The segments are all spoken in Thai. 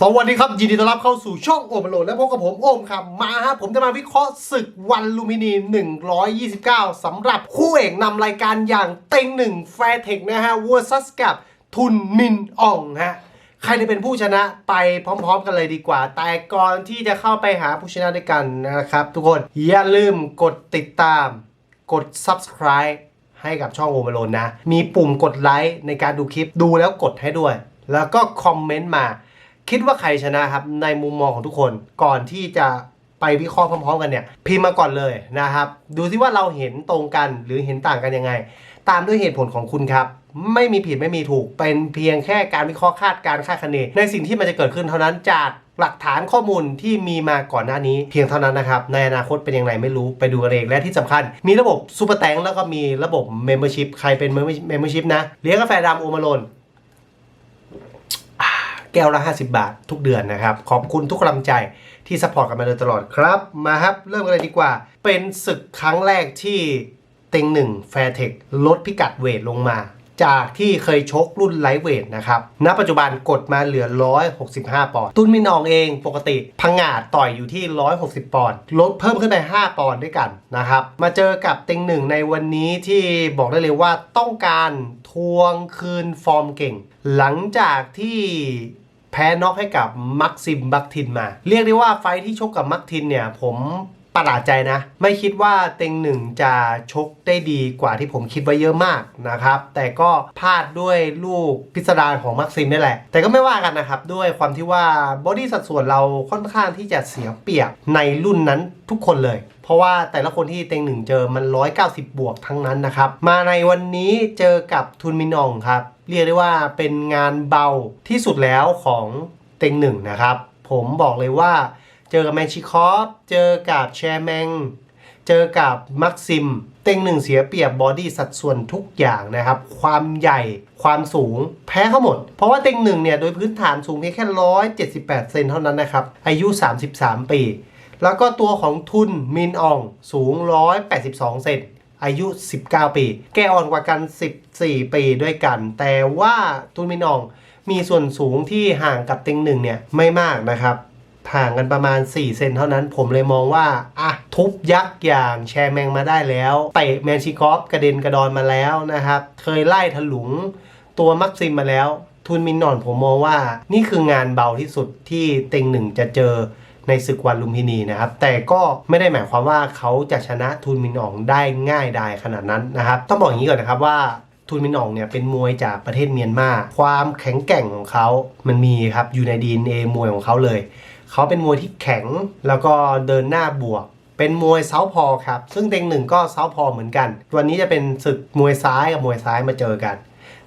สวัสดีครับ ยินดีต้อนรับเข้าสู่ช่องโอมโลนและพบกับผมโอมครับมาฮะผมจะมาวิเคราะห์ศึกวันลูมินี 129สำหรับคู่เอกนำรายการอย่างเต็งหนึ่งแฟร์เทคนะฮะวอร์ซัสกับทุนมินอ่องฮะใครจะเป็นผู้ชนะไปพร้อม ๆ กันเลยดีกว่า แต่ก่อนที่จะเข้าไปหาผู้ชนะด้วยกันนะครับ ทุกคนอย่าลืมกดติดตาม กด subscribe ให้กับช่องโอเวอร์โลนนะมีปุ่มกดไลค์ในการดูคลิปดูแล้วกดให้ด้วย แล้วก็คอมเมนต์มา คิดว่าใครชนะครับในมุมมองของทุกคนก่อนที่จะไปวิเคราะห์พร้อมๆกันเนี่ยพิมพ์มาก่อนเลยนะครับ ดูซิว่าเราเห็นตรงกันหรือเห็นต่างกันยังไง ตามด้วยเหตุผลของคุณครับ ไม่มีผิดไม่มีถูกเป็นเพียงแค่การวิเคราะห์คาดการคาดคะเนในสิ่งที่มันจะเกิดขึ้นเท่านั้นจากหลักฐานข้อมูลที่มีมาก่อนหน้านี้เพียงเท่านั้นนะครับ ในอนาคตเป็นยังไงไม่รู้ไปดูกันเองและที่สำคัญ มีระบบซูเปอร์แตงแล้วก็มีระบบเมมเบอร์ชิพใครเป็นเมมเบอร์ชิพนะเลี้ยงกาแฟดำโอมาโลน แก้วละ 50 บาททุกเดือนนะครับ ขอบคุณทุกกำลังใจที่สปอร์ตกันมาโดยตลอดครับ มาครับ เริ่มกันเลยดีกว่า เป็นศึกครั้งแรกที่เต็งหนึ่งแฟร์เทคลดพิกัดเวทลงมา จากที่เคยชกรุ่นไลท์เวทนะครับ ณ ปัจจุบันกดมาเหลือ 165 ปอนด์ ตุนมินองเองปกติพังงาดต่อยอยู่ที่ 160 ปอนด์ ลดเพิ่มขึ้นไป 5 ปอนด์ด้วยกันนะครับ มาเจอกับเต็งหนึ่งในวันนี้ที่บอกได้เลยว่าต้องการทวงคืนฟอร์มเก่ง หลังจากที่ แพ้น็อกให้กับมักซิมบักทินมา เรียกได้ว่าไฟที่ชกกับมักทินเนี่ยผมประหลาดใจนะ ไม่คิดว่าเต็งหนึ่งจะชกได้ดีกว่าที่ผมคิดไว้เยอะมากนะครับ แต่ก็พลาดด้วยลูกพิสดารของมักซิมนี่แหละ แต่ก็ไม่ว่ากันนะครับ ด้วยความที่ว่าบอดี้สัดส่วนเราค่อนข้างที่จะเสียเปรียบในรุ่นนั้นทุกคนเลย เพราะว่าแต่ละคนที่เต็งหนึ่งเจอมัน 190 บวกทั้งนั้นนะครับ มาในวันนี้เจอกับทุนมินองครับ เรียกได้ว่าเป็นงานเบาที่สุดแล้วของเต็งหนึ่งนะครับ ผมบอกเลยว่า เจอกับแมนชิคอฟเจอกับแชร์แมงเจอกับมักซิม เต็งหนึ่งเสียเปรียบบอดี้สัดส่วนทุกอย่างนะครับ ความใหญ่ความสูงแพ้เขาหมด เพราะว่าเต็งหนึ่งเนี่ย โดยพื้นฐานสูงเพียงแค่ 178 เซนเท่านั้นนะครับ อายุ 33 ปี แล้วก็ตัวของทุนมินอองสูง 182 เซนอายุ 19 ปี แกอ่อนกว่ากัน 14 ปีด้วยกัน แต่ว่าทุนมินอองมีส่วนสูงที่ห่างกับเต็งหนึ่งเนี่ยไม่มากนะครับห่างกันประมาณ 4 เซนเท่านั้นผมเลยมองว่าอะทุบยักษ์อย่างแชร์แมงมาได้แล้วเตะแมนชิคอฟกระเด็นกระดอนมาแล้วนะครับ เคยไล่ถลุงตัวมักซิมมาแล้ว ทุนมินนอนผมมองว่า นี่คืองานเบาที่สุดที่เต็งหนึ่งจะเจอ ในศึกวันลุมพินีนะครับ แต่ก็ไม่ได้หมายความว่าเขาจะชนะทุนมินอองได้ง่ายดายขนาดนั้นนะครับ ต้องบอกอย่างนี้ก่อนนะครับว่าทุนมินอองเนี่ยเป็นมวยจากประเทศเมียนมา ความแข็งแกร่งของเขา มันมีครับอยู่ในดีเอมวยของเขาเลย เขาเป็นมวยที่แข็งแล้วก็เดินหน้าบวก เป็นมวยเซาพอครับ ซึ่งเต็งหนึ่งก็เซาพอเหมือนกัน วันนี้จะเป็นศึกมวยซ้ายกับมวยซ้ายมาเจอกัน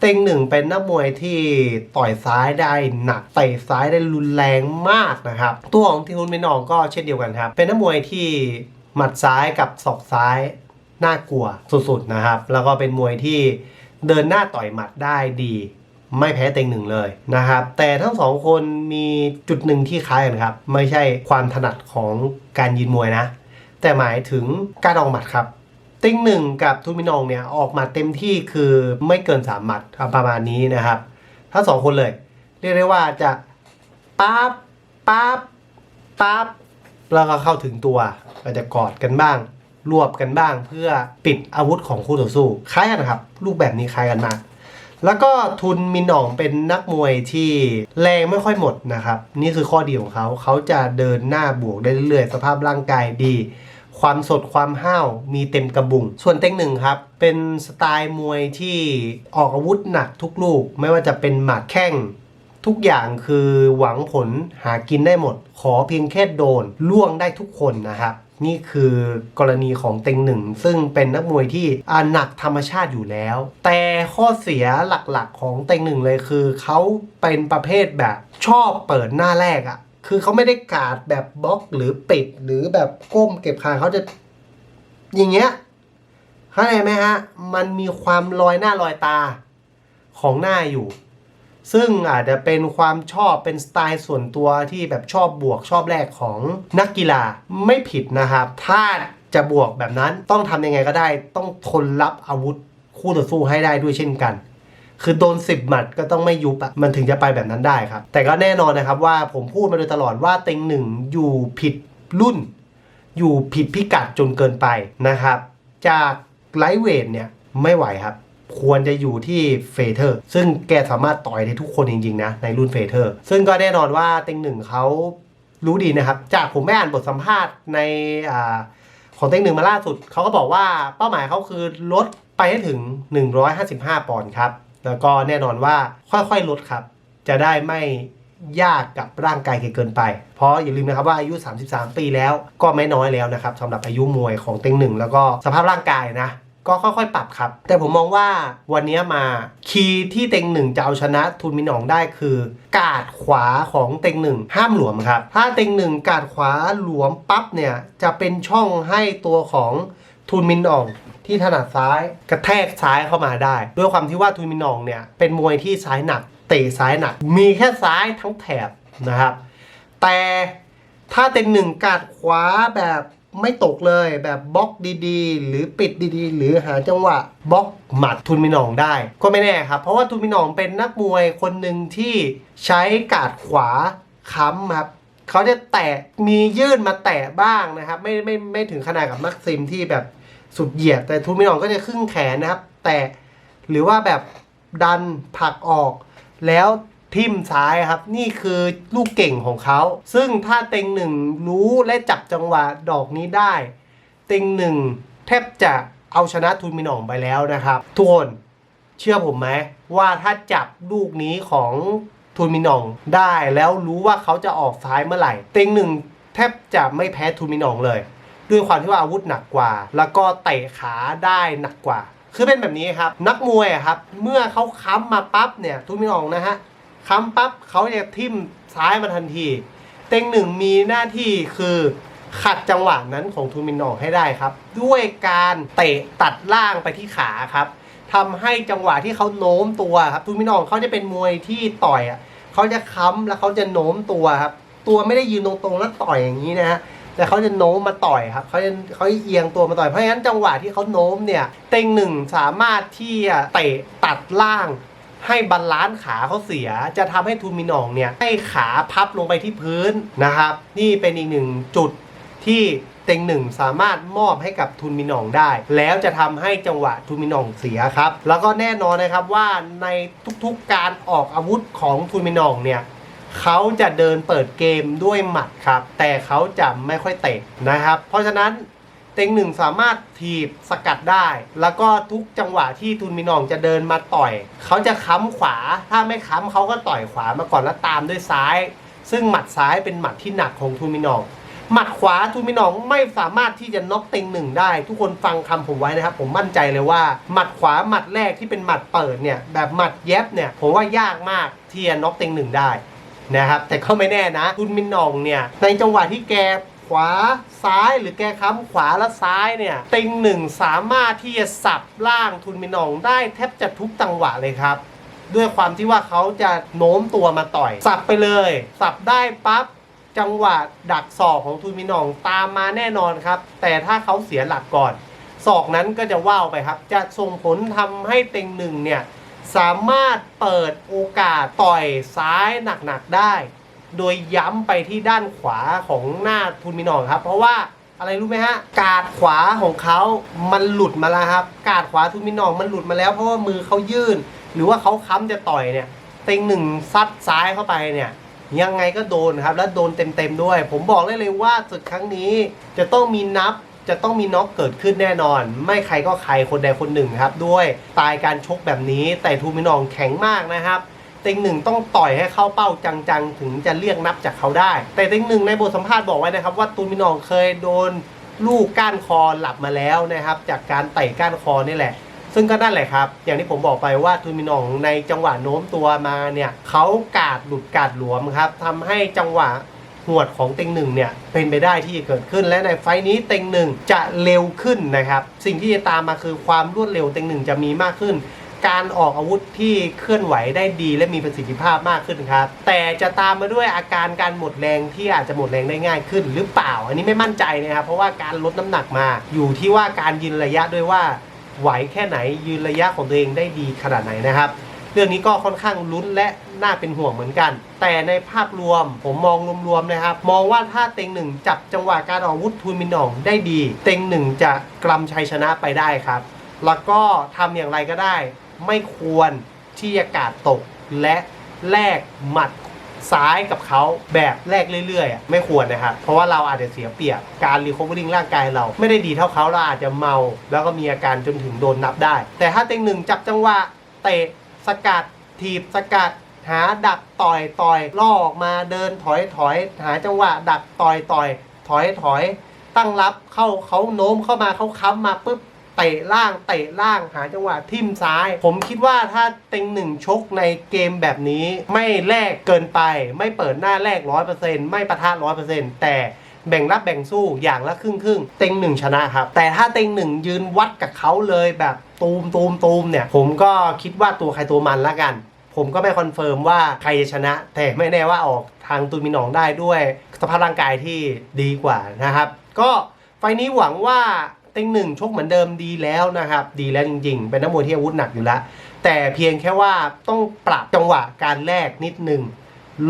เต็งหนึ่งเป็นนักมวยที่ต่อยซ้ายได้หนักเตะซ้ายได้รุนแรงมากนะครับ ตัวของทีฮุนมินองก็เช่นเดียวกันครับ เป็นนักมวยที่หมัดซ้ายกับศอกซ้ายน่ากลัวสุดๆนะครับ แล้วก็เป็นมวยที่เดินหน้าต่อยหมัดได้ดีไม่แพ้เต็งหนึ่งเลยนะครับ แต่ทั้งสองคนมีจุดหนึ่งที่คล้ายกันครับ ไม่ใช่ความถนัดของการยืนมวยนะ แต่หมายถึงการออกหมัดครับ ต็งหนึ่งกับทุนมินองเนี่ยออกมาเต็มที่คือไม่เกิน 3 หมัดประมาณนี้นะครับทั้งสองคนเลย เรียกได้ว่าจะปั๊บปั๊บปั๊บแล้วก็เข้าถึงตัวอาจจะกอดกันบ้าง รวบกันบ้าง เพื่อปิดอาวุธของคู่ต่อสู้คล้ายกันะครับรูปแบบนี้คล้ายกันมากแล้วก็ทุนมินหนองเป็นนักมวยที่แรงไม่ค่อยหมดนะครับ นี่คือข้อดีของเขา เขาจะเดินหน้าบวกได้เรื่อยๆ สภาพร่างกายดี ความสดความห้าวมีเต็มกระบุง ส่วนเต็งหนึ่งครับ เป็นสไตล์มวยที่ออกอาวุธหนักทุกลูก ไม่ว่าจะเป็นหมัดแข้งทุกอย่างคือหวังผลหากินได้หมด ขอเพียงแค่โดนล่วงได้ทุกคนนะครับ นี่คือกรณีของเต็งหนึ่ง ซึ่งเป็นนักมวยที่อ่าหนักธรรมชาติอยู่แล้ว แต่ข้อเสียหลักๆของเต็งหนึ่งเลยคือ เขาเป็นประเภทแบบชอบเปิดหน้าแรกอะ่ะ คือเขาไม่ได้กาดแบบบล็อกหรือปิดหรือแบบก้มเก็บคางเขาจะ อย่างเงี้ยเข้าใจไหมฮะ มันมีความลอยหน้าลอยตาของหน้าอยู่ ซึ่งอาจจะเป็นความชอบเป็นสไตล์ส่วนตัวที่แบบชอบบวกชอบแรกของนักกีฬาไม่ผิดนะครับ ถ้าจะบวกแบบนั้นต้องทำยังไงก็ได้ ต้องทนรับอาวุธคู่ต่อสู้ให้ได้ด้วยเช่นกัน คือโดน 10 หมัดก็ต้องไม่ยุบอะมันถึงจะไปแบบนั้นได้ครับ แต่ก็แน่นอนนะครับว่าผมพูดมาโดยตลอดว่าเต็งหนึ่งอยู่ผิดรุ่น อยู่ผิดพิกัดจนเกินไปนะครับ จากไลท์เวทเนี่ยไม่ไหวครับ ควรจะอยู่ที่เฟเธอร์ ซึ่งแกสามารถต่อยได้ทุกคนจริงๆนะในรุ่นเฟเธอร์ ซึ่งก็แน่นอนว่าเต็งหนึ่งเขารู้ดีนะครับ จากผมไม่อ่านบทสัมภาษณ์ในอของเต็งหนึ่งมาล่าสุด เขาก็บอกว่าเป้าหมายเขาคือลดไปให้ถึง 155 ปอนด์ครับ แล้วก็แน่นอนว่าค่อยๆลดครับ จะได้ไม่ยากกับร่างกายเกินไป เพราะอย่าลืมนะครับว่าอายุ 33 ปีแล้วก็ไม่น้อยแล้วนะครับสำหรับอายุมวยของเต็งหนึ่งแล้วก็สภาพร่างกายนะ ก็ค่อยๆ ปรับครับ แต่ผมมองว่าวันนี้มาคีย์ที่เต็งหนึ่งจะเอาชนะทุนมินหองได้คือ กาดขวาของเต็งหนึ่งห้ามหลวมครับ ถ้าเต็งหนึ่งกาดขวาหลวมปั๊บเนี่ยจะเป็นช่องให้ตัวของ ทุนมินหนองที่ถนัดซ้ายกระแทกซ้ายเข้ามาได้ ด้วยความที่ว่าทุนมินหนองเนี่ยเป็นมวยที่ซ้ายหนักเตะซ้ายหนัก มีแค่ซ้ายทั้งแถบนะครับ แต่ถ้าเต็งหนึ่งกาดขวาแบบไม่ตกเลยแบบบล็อกดีๆ หรือปิดดีๆ หรือหาจังหวะบล็อกหมัดทุนมินองได้ ก็ไม่แน่ครับ เพราะว่าทุนมินหนองเป็นนักมวยคนหนึ่งที่ใช้กาดขวาค้ำครับเขาจะแตะมียื่นมาแตะบ้างนะครับ ไม่ไม่ไม่ถึงขนาดกับมักซิมที่แบบ สุดเหยียด แต่ทุนมินหนองก็จะครึ่งแขนนะครับ แตะหรือว่าแบบดันผลักออก แล้วทิมซ้ายครับ นี่คือลูกเก่งของเขา ซึ่งถ้าเต็งหนึ่งรู้และจับจังหวะดอกนี้ได้ เต็งหนึ่งแทบจะเอาชนะทุนมินหนองไปแล้วนะครับ ทุกคนเชื่อผมไหมว่าถ้าจับลูกนี้ของทุนมินหนองได้แล้วรู้ว่าเขาจะออกซ้ายเมื่อไหร่ เต็งหนึ่งแทบจะไม่แพ้ทุนมิหนองเลย ด้วยความที่ว่าอาวุธหนักกว่า แล้วก็เตะขาได้หนักกว่า คือเป็นแบบนี้ครับนักมวยครับเมื่อเขาค้ำมาปั๊บเนี่ยทุนมินองนะฮะค้ำปั๊บเขาจะทิ่มซ้ายมาทันที เต็งหนึ่งมีหน้าที่คือขัดจังหวะนั้นของทูมินองให้ได้ครับ ด้วยการเตะตัดล่างไปที่ขาครับทำให้จังหวะที่เขาโน้มตัวครับทูมินหนองเขาจะเป็นมวยที่ต่อยอะเขาจะค้ำแล้วเขาจะโน้มตัวครับ ตัวไม่ได้ยืนตรงๆแล้วต่อยอย่างนี้นะฮะ แต่เขาจะโน้มมาต่อยครับเขาจะเขาเอียงตัวมาต่อยเพราะฉะนั้นจังหวะที่เขาโน้มเนี่ยเต็งหนึ่งสามารถที่จะเตะตัดล่างให้บาลานซ์ขาเขาเสีย จะทำให้ทูมินองเนี่ยให้ขาพับลงไปที่พื้นนะครับ นี่เป็นอีกหนึ่งจุดที่เต็งหนึ่งสามารถมอบให้กับทุนมินองได้ แล้วจะทำให้จังหวะทุนมินองเสียครับ แล้วก็แน่นอนนะครับว่าในทุกๆการออกอาวุธของทุนมินองเนี่ย เขาจะเดินเปิดเกมด้วยหมัดครับ แต่เขาจะไม่ค่อยเตะนะครับ เพราะฉะนั้นเต็งหนึ่งสามารถถีบสกัดได้ แล้วก็ทุกจังหวะที่ทุนมินองจะเดินมาต่อย เขาจะค้ำขวา ถ้าไม่ค้ำเขาก็ต่อยขวามาก่อนแล้วตามด้วยซ้าย ซึ่งหมัดซ้ายเป็นหมัดที่หนักของทุนมินอง หมัดขวาทุนมินองไม่สามารถที่จะน็อกเต็งหนึ่งได้ ทุกคนฟังคำผมไว้นะครับ ผมมั่นใจเลยว่า หมัดขวาหมัดแรกที่เป็นหมัดเปิดเนี่ยแบบหมัดแย็บเนี่ยผมว่ายากมากที่จะน็อกเต็งหนึ่งได้ นะครับ แต่ก็ไม่แน่นะทุนมินนองเนี่ยในจังหวะที่แกขวาซ้ายหรือแกค้ำขวาและซ้ายเนี่ยเต็งหนึ่งสามารถที่จะสับล่างทุนมินนองได้แทบจะทุกจังหวะเลยครับ ด้วยความที่ว่าเขาจะโน้มตัวมาต่อย สับไปเลย สับได้ปั๊บจังหวะดักศอกของทุนมินนองตามมาแน่นอนครับ แต่ถ้าเขาเสียหลักก่อนศอกนั้นก็จะว่าวไปครับ จะส่งผลทำให้เต็งหนึ่งเนี่ย สามารถเปิดโอกาสต่อยซ้ายหนักๆได้ โดยย้ำไปที่ด้านขวาของหน้าทุนมินองครับ เพราะว่าอะไรรู้ไหมฮะ กาดขวาของเขามันหลุดมาแล้วครับ กาดขวาทุนมินองมันหลุดมาแล้ว เพราะว่ามือเขายื่น หรือว่าเขาค้ำจะต่อยเนี่ยเต็งหนึ่งซัดซ้ายเข้าไปเนี่ยยังไงก็โดนครับ แล้วโดนเต็มๆด้วย ผมบอกได้เลยว่าศึกครั้งนี้จะต้องมีนับ จะต้องมีน็อกเกิดขึ้นแน่นอน ไม่ใครก็ใครคนใดคนหนึ่งครับ ด้วยสไตล์การชกแบบนี้แต่ทูมินองแข็งมากนะครับเต็งหนึ่งต้องต่อยให้เข้าเป้าจังๆ ถึงจะเรียกนับจากเขาได้ แต่เต็งหนึ่งในบทสัมภาษณ์บอกไว้นะครับ ว่าตูมินองเคยโดนลูกก้านคอหลับมาแล้วนะครับ จากการเตะก้านคอนี่แหละ ซึ่งก็นั่นแหละครับ อย่างที่ผมบอกไปว่าทูมินองในจังหวะโน้มตัวมาเนี่ยเขากาดหลุดกาดหลวมครับทำให้จังหวะ หวดของเต็งหนึ่งเนี่ยเป็นไปได้ที่จะเกิดขึ้น และในไฟนี้เต็งหนึ่งจะเร็วขึ้นนะครับสิ่งที่จะตามมาคือความรวดเร็วเต็งหนึ่งจะมีมากขึ้น การออกอาวุธที่เคลื่อนไหวได้ดีและมีประสิทธิภาพมากขึ้นครับแต่จะตามมาด้วยอาการการหมดแรงที่อาจจะหมดแรงได้ง่ายขึ้น หรือเปล่า อันนี้ไม่มั่นใจนะครับเพราะว่าการลดน้ำหนักมา อยู่ที่ว่าการยืนระยะด้วยว่าไหวแค่ไหนยืนระยะของตัวเองได้ดีขนาดไหนนะครับ เรื่องนี้ก็ค่อนข้างลุ้นและน่าเป็นห่วงเหมือนกัน แต่ในภาพรวมผมมองรวมๆนะครับ มองว่าถ้าเต็งหนึ่งจับจังหวะการออกอาวุธทุนมินองได้ดี เต็งหนึ่งจะกลำชัยชนะไปได้ครับ แล้วก็ทำอย่างไรก็ได้ ไม่ควรที่จะกาดตกและแลกหมัดซ้ายกับเขาแบบแลกเรื่อยๆ ไม่ควรนะครับ เพราะว่าเราอาจจะเสียเปรียบ การรีคอเวอริ่งร่างกายเรา ไม่ได้ดีเท่าเขาเราอาจจะเมา แล้วก็มีอาการจนถึงโดนนับได้ แต่ถ้าเต็งหนึ่งจับจังหวะเตะ สกัดถีบสกัด หาดักต่อยต่อยล่อออกมาเดินถอยถอย หาจังหวะ ดักต่อยต่อย ถอยถอย ตั้งรับเข้าเขาโน้มเข้ามาเขาค้ำมาปุ๊บเตะล่างเตะล่างหาจังหวะทิ่มซ้าย ผมคิดว่าถ้าเต็งหนึ่งชกในเกมแบบนี้ ไม่แลกเกินไป ไม่เปิดหน้าแลกร้อยเปอร์เซ็นต์ไม่ประทะร้อยเปอร์เซ็นต์แต่ แบ่งรับแบ่งสู้อย่างละครึ่งครึ่งเต็งหนึ่งชนะครับ แต่ถ้าเต็งหนึ่งยืนวัดกับเขาเลยแบบตูมตูมตูมเนี่ย ผมก็คิดว่าตัวใครตัวมันละกัน ผมก็ไม่คอนเฟิร์มว่าใครจะชนะ แต่ไม่แน่ว่าออกทางตุนมินองได้ด้วยสภาพร่างกายที่ดีกว่านะครับ ก็ไฟนี้หวังว่าเต็งหนึ่งชกเหมือนเดิมดีแล้วนะครับ ดีแล้วจริง ๆ เป็นนักมวยที่อาวุธหนักอยู่แล้วแต่เพียงแค่ว่าต้องปรับจังหวะการแลกนิดหนึ่ง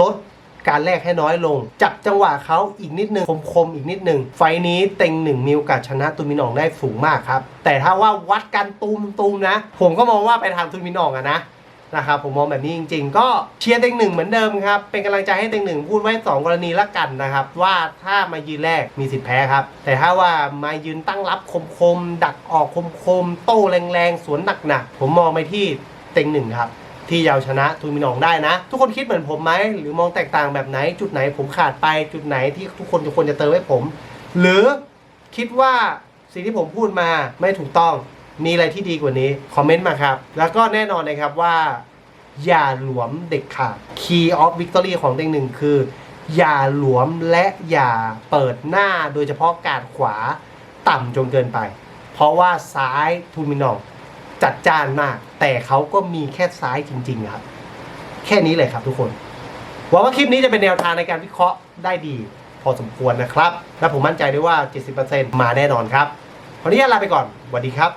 ลด การแลกให้น้อยลง จับจังหวะเขาอีกนิดนึงคมๆอีกนิดนึงไฟนี้เต็งหนึ่งมีโอกาสชนะตุนมินองได้สูงมากครับ แต่ถ้าว่าวัดกันตูมตูมๆนะ ผมก็มองว่าไปทางตุนมินองอะนะนะครับผมมองแบบนี้จริง ๆ ก็เชียร์เต็งหนึ่งเหมือนเดิมครับ เป็นกำลังใจให้เต็งหนึ่งพูดไว้ 2 กรณีละกันนะครับ ว่าถ้ามายืนแรกมีสิทธิ์แพ้ครับ แต่ถ้าว่ามายืนตั้งรับคมๆดักออกคมๆโต้แรงๆสวนหนักๆผมมองไปที่เต็งหนึ่งครับ ที่จะเอาชนะทุนมินองได้นะ ทุกคนคิดเหมือนผมไหมหรือมองแตกต่างแบบไหน จุดไหนผมขาดไปจุดไหนที่ทุกคนทุกคนจะเติมให้ผม หรือคิดว่าสิ่งที่ผมพูดมาไม่ถูกต้องมีอะไรที่ดีกว่านี้ คอมเมนต์มาครับ แล้วก็แน่นอนนะครับว่า อย่าหลวมเด็กขาด Key of Victory ของเต็งหนึ่งคือ อย่าหลวมและอย่าเปิดหน้าโดยเฉพาะการขวาต่ำจนเกินไป เพราะว่าซ้ายทูมินอง จัดจ้านมาก แต่เขาก็มีแค่ซ้ายจริง ๆ ครับ แค่นี้เลยครับทุกคนหวังว่าคลิปนี้จะเป็นแนวทางในการวิเคราะห์ได้ดี พอสมควรนะครับ และผมมั่นใจด้วยว่า 70%มาแน่นอนครับ วันนี้ลาไปก่อนสวัสดีครับ